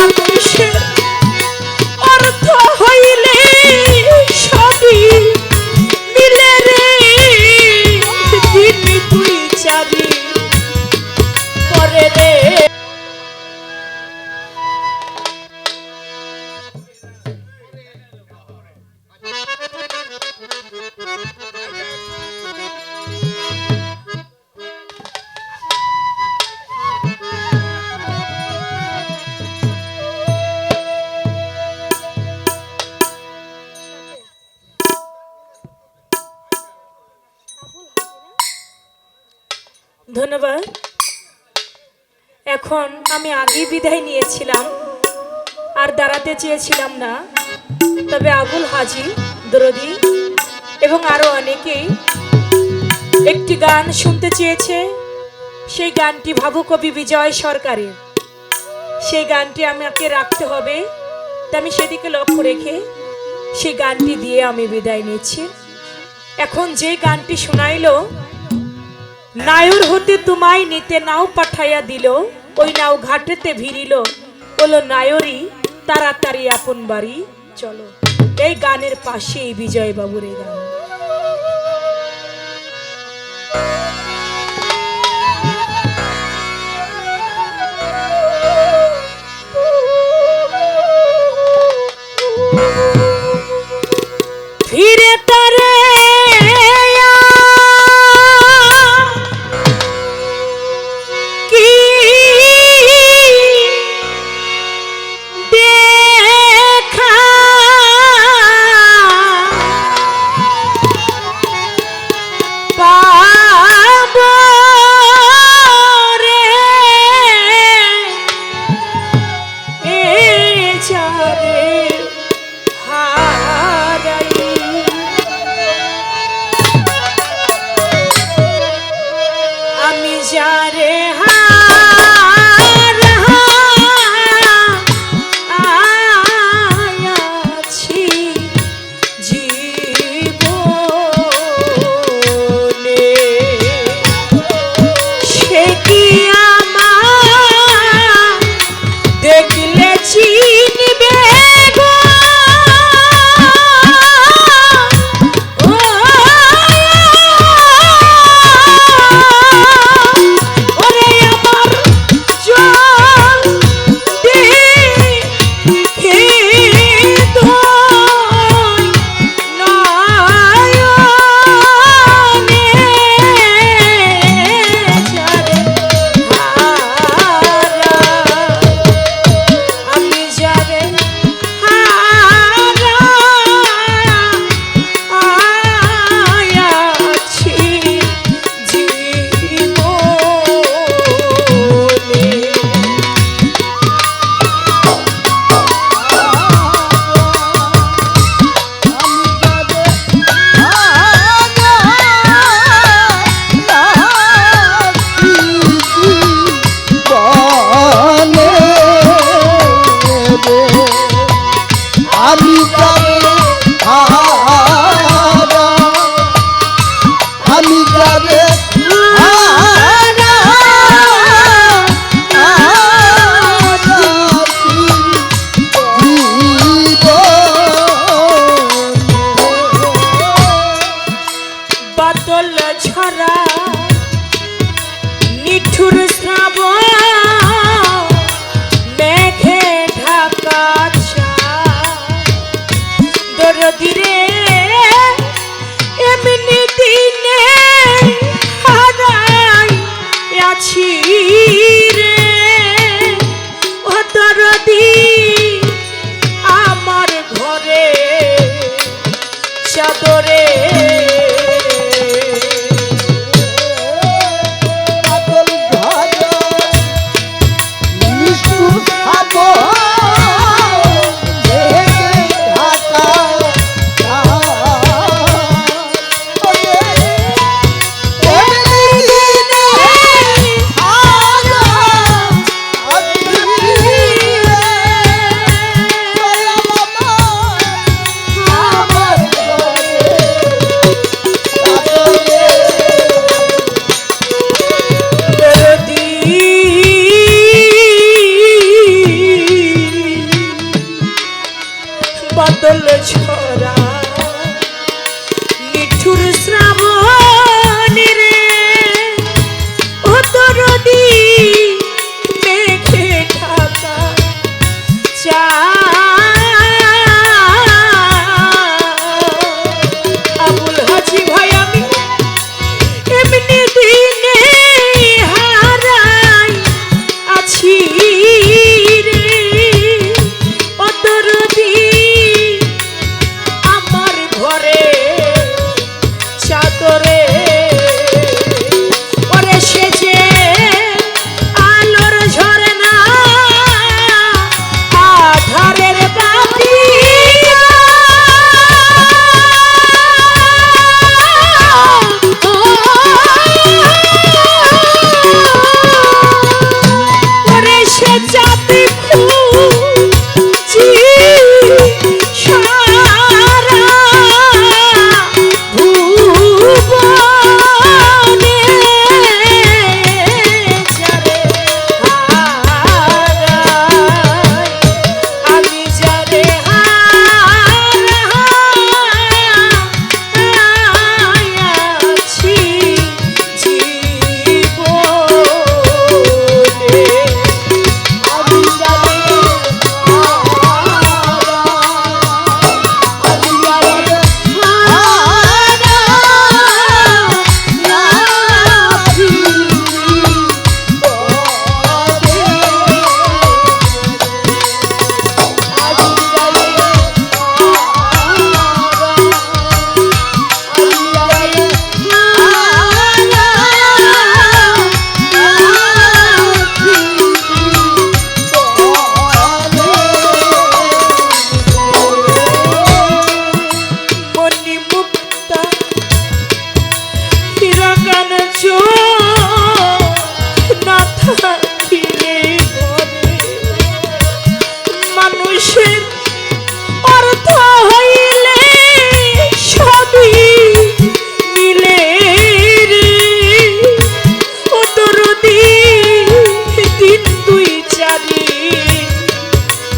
মানুষের ধন্যবাদ। এখন আমি আগেই বিদায় নিয়েছিলাম, আর দাঁড়াতে চেয়েছিলাম না। তবে আবুল হাজি, দরদি এবং আরও অনেকেই একটি গান শুনতে চেয়েছে। সেই গানটি ভাবুকবি বিজয় সরকারের। সেই গানটি আমাকে রাখতে হবে, তা আমি সেদিকে লক্ষ্য রেখে সেই গানটি দিয়ে আমি বিদায় নিচ্ছি। এখন যে গানটি শোনাইলো নায়র হতে তোমায় নিতে নাও পাঠাইয়া দিল, ওই নাও ঘাটেতে ভিড়িল। বলো, নায়রি, তাড়াতাড়ি আপন বাড়ি, চলো। এই গানের পাশে এই বিজয়বাবুর এই গান।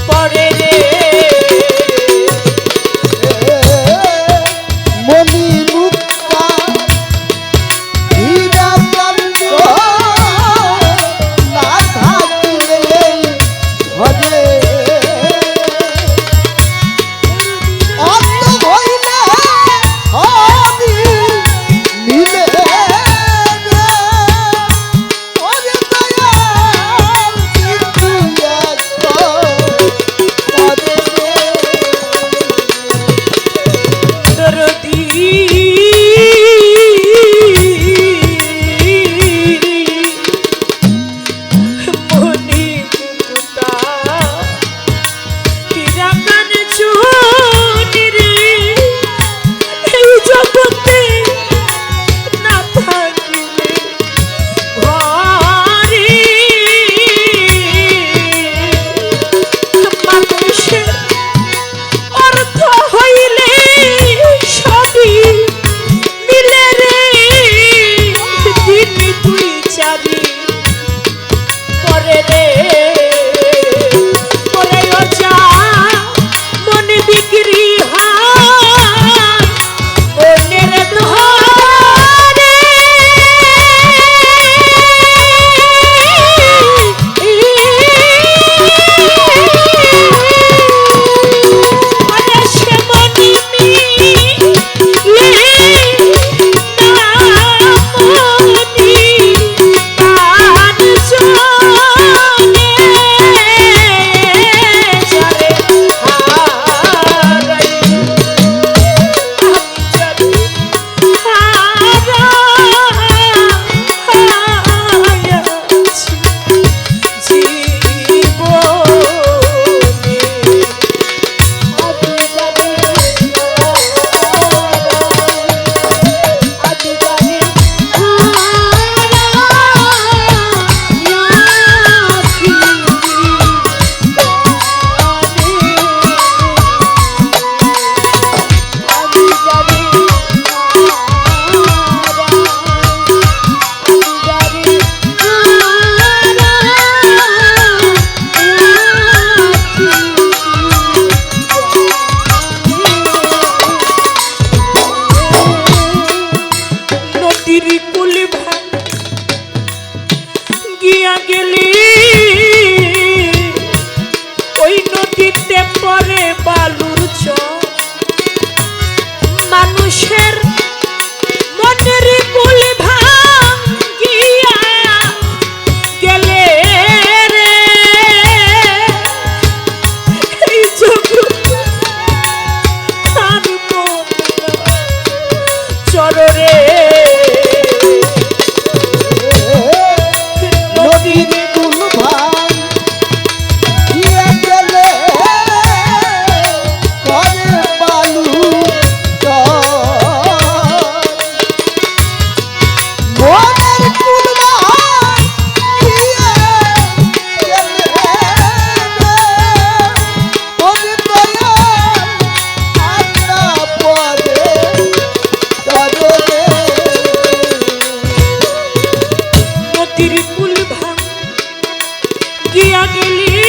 পরে গিয়া গেলি।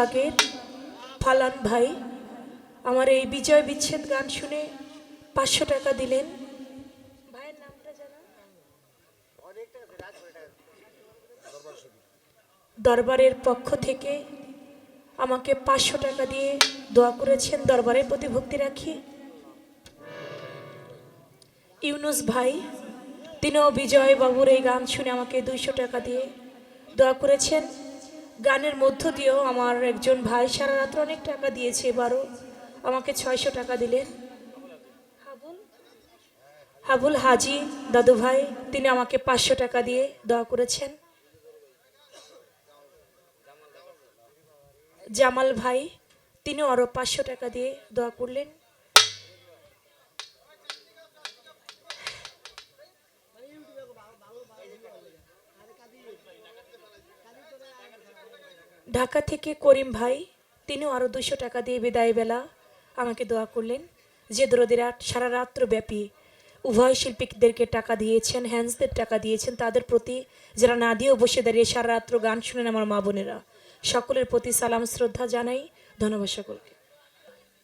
শান্তিবাগের ফালান ভাই আমার এই বিজয় বিচ্ছেদ গান শুনে পাঁচশো টাকা দিলেন। দরবারের পক্ষ থেকে আমাকে পাঁচশো টাকা দিয়ে দোয়া করেছেন দরবারের প্রতি ভক্তি রাখি। ইউনুস ভাই, তিনিও বিজয় বাবুর এই গান শুনে আমাকে দুইশো টাকা দিয়ে দোয়া করেছেন। গানের মধ্য দিয়েও আমার একজন ভাই সারা রাত্র অনেক টাকা দিয়েছে এবারও। আমাকে ছয়শো টাকা দিলেন হাবুল? হাবুল হাজি দাদু ভাই, তিনি আমাকে পাঁচশো টাকা দিয়ে দোয়া করেছেন। জামাল ভাই তিনি আরও পাঁচশো টাকা দিয়ে দোয়া করলেন। ঢাকা থেকে করিম ভাই, তিনিও আরও দুশো টাকা দিয়ে বিদায় বেলা আমাকে দোয়া করলেন যে দরদিরাট সারা রাত্র ব্যাপী উভয় শিল্পীদেরকে টাকা দিয়েছেন হ্যান্ডসদের টাকা দিয়েছেন, তাদের প্রতি যারা না দিয়েও বসে দাঁড়িয়ে সারা রাত্র গান শুনেন আমার মা বোনেরা। সকলের প্রতি সালাম, শ্রদ্ধা জানাই, ধন্যবাদ সকলকে।